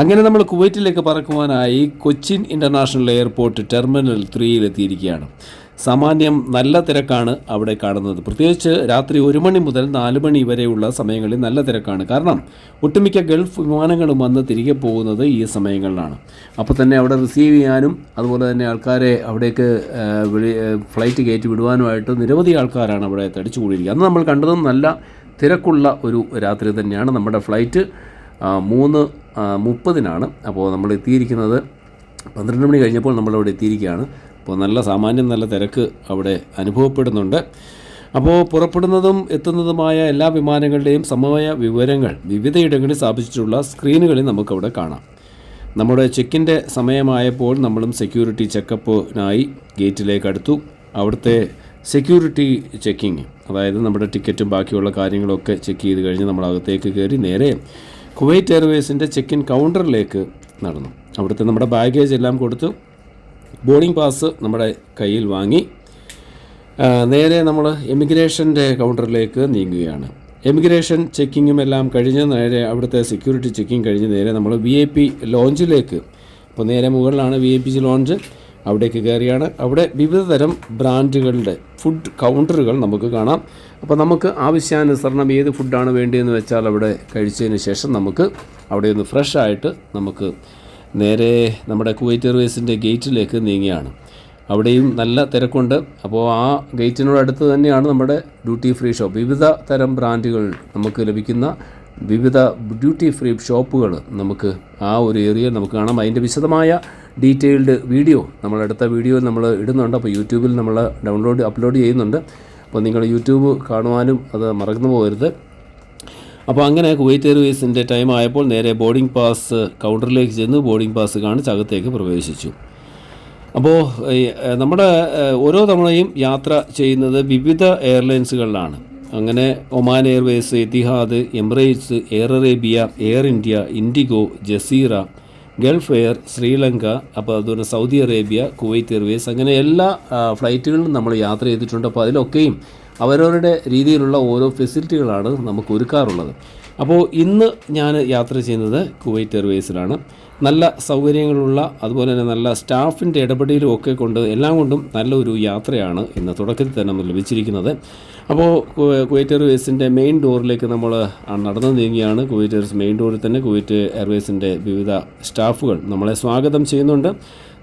അങ്ങനെ നമ്മൾ കുവൈറ്റിലേക്ക് പറക്കുവാനായി കൊച്ചിൻ ഇന്റർനാഷണൽ എയർപോർട്ട് ടെർമിനൽ ത്രീയിലെത്തിയിരിക്കുകയാണ്. സാമാന്യം നല്ല തിരക്കാണ് അവിടെ കാണുന്നത്. പ്രത്യേകിച്ച് രാത്രി ഒരു മണി മുതൽ നാല് മണി വരെയുള്ള സമയങ്ങളിൽ നല്ല തിരക്കാണ്. കാരണം ഒട്ടുമിക്ക ഗൾഫ് വിമാനങ്ങളും വന്ന് തിരികെ പോകുന്നത് ഈ സമയങ്ങളിലാണ്. അപ്പോൾ തന്നെ അവിടെ റിസീവ് ചെയ്യാനും അതുപോലെ തന്നെ ആൾക്കാരെ അവിടേക്ക് ഫ്ലൈറ്റ് കയറ്റി വിടുവാനുമായിട്ട് നിരവധി ആൾക്കാരാണ് അവിടെ തടിച്ചു കൂടിയിരിക്കുക അന്ന് നമ്മൾ കണ്ടതും നല്ല തിരക്കുള്ള ഒരു രാത്രി തന്നെയാണ് നമ്മുടെ ഫ്ലൈറ്റ്. മൂന്ന് മുപ്പതിനാണ്. അപ്പോൾ നമ്മൾ എത്തിയിരിക്കുന്നത് പന്ത്രണ്ട് മണി കഴിഞ്ഞപ്പോൾ നമ്മളവിടെ എത്തിയിരിക്കുകയാണ്. അപ്പോൾ നല്ല സാമാന്യം നല്ല തിരക്ക് അവിടെ അനുഭവപ്പെടുന്നുണ്ട്. അപ്പോൾ പുറപ്പെടുന്നതും എത്തുന്നതുമായ എല്ലാ വിമാനങ്ങളുടെയും സമവായ വിവരങ്ങൾ വിവിധയിടങ്ങളിൽ സ്ഥാപിച്ചിട്ടുള്ള സ്ക്രീനുകളിൽ നമുക്കവിടെ കാണാം. നമ്മുടെ ചെക്കിന്റെ സമയമായപ്പോൾ നമ്മളും സെക്യൂരിറ്റി ചെക്കപ്പിനായി ഗേറ്റിലേക്ക് അടുത്തു. അവിടുത്തെ സെക്യൂരിറ്റി ചെക്കിങ് അതായത് നമ്മുടെ ടിക്കറ്റും ബാക്കിയുള്ള കാര്യങ്ങളൊക്കെ ചെക്ക് ചെയ്ത് കഴിഞ്ഞ് നമ്മൾ അകത്തേക്ക് കയറി നേരെ കുവൈറ്റ് എയർവേസിന്റെ ചെക്ക് ഇൻ കൗണ്ടറിലേക്ക് നടന്നു. അവിടുത്തെ നമ്മുടെ ബാഗേജ് എല്ലാം കൊടുത്തു. ബോർഡിംഗ് പാസ് നമ്മുടെ കയ്യിൽ വാങ്ങി. നേരെ നമ്മൾ എമിഗ്രേഷന്റെ കൗണ്ടറിലേക്ക് നീങ്ങുകയാണ്. എമിഗ്രേഷൻ ചെക്കിങ്ങും എല്ലാം കഴിഞ്ഞ് നേരെ അവിടുത്തെ സെക്യൂരിറ്റി ചെക്കിങ് കഴിഞ്ഞ് നേരെ നമ്മൾ വി ഐ പി ലോഞ്ചിലേക്ക്. ഇപ്പോൾ നേരെ മുകളിലാണ് വി ഐ പി ലോഞ്ച്. അവിടേക്ക് കയറിയാണ്. അവിടെ വിവിധതരം ബ്രാൻഡുകളുടെ ഫുഡ് കൗണ്ടറുകൾ നമുക്ക് കാണാം. അപ്പോൾ നമുക്ക് ആവശ്യാനുസരണം ഏത് ഫുഡാണ് വേണ്ടതെന്ന് വെച്ചാൽ അവിടെ കഴിച്ചതിന് ശേഷം നമുക്ക് അവിടെ നിന്ന് ഫ്രഷ് ആയിട്ട് നമുക്ക് നേരെ നമ്മുടെ കുവൈറ്റ് എയർവേസിന്റെ ഗേറ്റിലേക്ക് നീങ്ങിയാണ്. അവിടെയും നല്ല തിരക്കുണ്ട്. അപ്പോൾ ആ ഗേറ്റിനോട് അടുത്ത് തന്നെയാണ് നമ്മുടെ ഡ്യൂട്ടി ഫ്രീ ഷോപ്പ് വിവിധ തരം ബ്രാൻഡുകൾ നമുക്ക് ലഭിക്കുന്ന വിവിധ ഡ്യൂട്ടി ഫ്രീ ഷോപ്പുകൾ നമുക്ക് ആ ഒരു ഏരിയയിൽ നമുക്ക് കാണാം. അതിന്റെ വിശദമായ ഡീറ്റെയിൽഡ് വീഡിയോ നമ്മൾ അടുത്ത വീഡിയോ നമ്മൾ ഇടുന്നുണ്ട്. അപ്പോൾ യൂട്യൂബിൽ നമ്മൾ ഡൗൺലോഡ് അപ്ലോഡ് ചെയ്യുന്നുണ്ട്. അപ്പോൾ നിങ്ങൾ യൂട്യൂബ് കാണുവാനും അത് മറന്നു പോകരുത്. അപ്പോൾ അങ്ങനെ കുവൈറ്റ് എയർവേസിന്റെ ടൈം ആയപ്പോൾ നേരെ ബോർഡിംഗ് പാസ് കൗണ്ടറിലേക്ക് ചെന്ന് ബോർഡിംഗ് പാസ് കാണിച്ച് അകത്തേക്ക് പ്രവേശിച്ചു. അപ്പോൾ നമ്മുടെ ഓരോ തവണയും യാത്ര ചെയ്യുന്നത് വിവിധ എയർലൈൻസുകളിലാണ് അങ്ങനെ Oman Airways Etihad Emirates Air Arabia Air India IndiGo Jazeera Gulf Air Sri Lanka അപ്പോൾ അതുപോലെ സൗദി അറേബ്യ കുവൈറ്റ് എയർവേസ് അങ്ങനെ എല്ലാ ഫ്ലൈറ്റുകളിലും നമ്മൾ യാത്ര ചെയ്തിട്ടുണ്ട്. അപ്പോൾ അതിലൊക്കെയും അവരവരുടെ രീതിയിലുള്ള ഓരോ ഫെസിലിറ്റികളാണ് നമുക്ക് ഒരുക്കാറുള്ളത്. അപ്പോൾ ഇന്ന് ഞാൻ യാത്ര ചെയ്യുന്നത് കുവൈറ്റ് എയർവേസിലാണ്. നല്ല സൗകര്യങ്ങളുള്ള അതുപോലെ തന്നെ നല്ല സ്റ്റാഫിന്റെ ഇടപെടലും ഒക്കെ കൊണ്ട് എല്ലാം കൊണ്ടും നല്ലൊരു യാത്രയാണ് ഇന്ന് തുടക്കത്തിൽ തന്നെ നമുക്ക് ലഭിച്ചിരിക്കുന്നത്. അപ്പോൾ കുവൈറ്റ് എയർവേസിന്റെ മെയിൻ ഡോറിലേക്ക് നമ്മൾ നടന്നു നീങ്ങിയാണ് കുവൈറ്റ് എയർവേസ് മെയിൻ ഡോറിൽ തന്നെ കുവൈറ്റ് എയർവേസിന്റെ വിവിധ സ്റ്റാഫുകൾ നമ്മളെ സ്വാഗതം ചെയ്യുന്നുണ്ട്.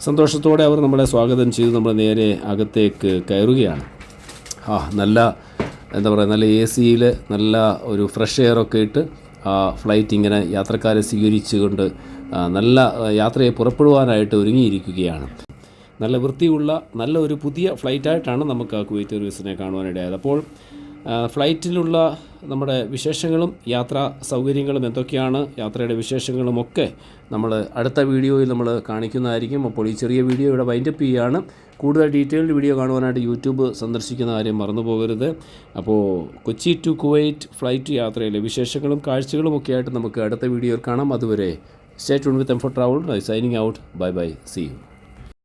സന്തോഷത്തോടെ അവർ നമ്മളെ സ്വാഗതം ചെയ്ത് നമ്മൾ നേരെ അകത്തേക്ക് കയറുകയാണ്. ആ നല്ല എന്താ പറയുക നല്ല എ സിയിൽ നല്ല ഒരു ഫ്രഷ് എയറൊക്കെ ഇട്ട് ആ ഫ്ലൈറ്റ് ഇങ്ങനെ യാത്രക്കാരെ സ്വീകരിച്ചുകൊണ്ട് നല്ല യാത്രയെ പുറപ്പെടുവാനായിട്ട് ഒരുങ്ങിയിരിക്കുകയാണ്. നല്ല വൃത്തിയുള്ള നല്ല ഒരു പുതിയ ഫ്ലൈറ്റായിട്ടാണ് നമുക്ക് ആ കുവൈറ്റ് സർവീസിനെ കാണുവാനിടയായത്. അപ്പോൾ ഫ്ലൈറ്റിലുള്ള നമ്മുടെ വിശേഷങ്ങളും യാത്രാ സൗകര്യങ്ങളും എന്തൊക്കെയാണ് യാത്രയുടെ വിശേഷങ്ങളും ഒക്കെ നമ്മൾ അടുത്ത വീഡിയോയിൽ നമ്മൾ കാണിക്കുന്നതായിരിക്കും. അപ്പോൾ ഈ ചെറിയ വീഡിയോ ഇവിടെ വൈൻഡപ്പ് ചെയ്യുകയാണ് കൂടുതൽ ഡീറ്റെയിൽഡ് വീഡിയോ കാണുവാനായിട്ട് യൂട്യൂബ് സന്ദർശിക്കുന്ന കാര്യം മറന്നു പോകരുത് അപ്പോൾ കൊച്ചി ടു കുവൈറ്റ് ഫ്ലൈറ്റ് യാത്രയിലെ വിശേഷങ്ങളും കാഴ്ചകളും ഒക്കെ ആയിട്ട് നമുക്ക് അടുത്ത വീഡിയോയിൽ കാണാം. അതുവരെ stay tune with M four travel signing out bye bye see you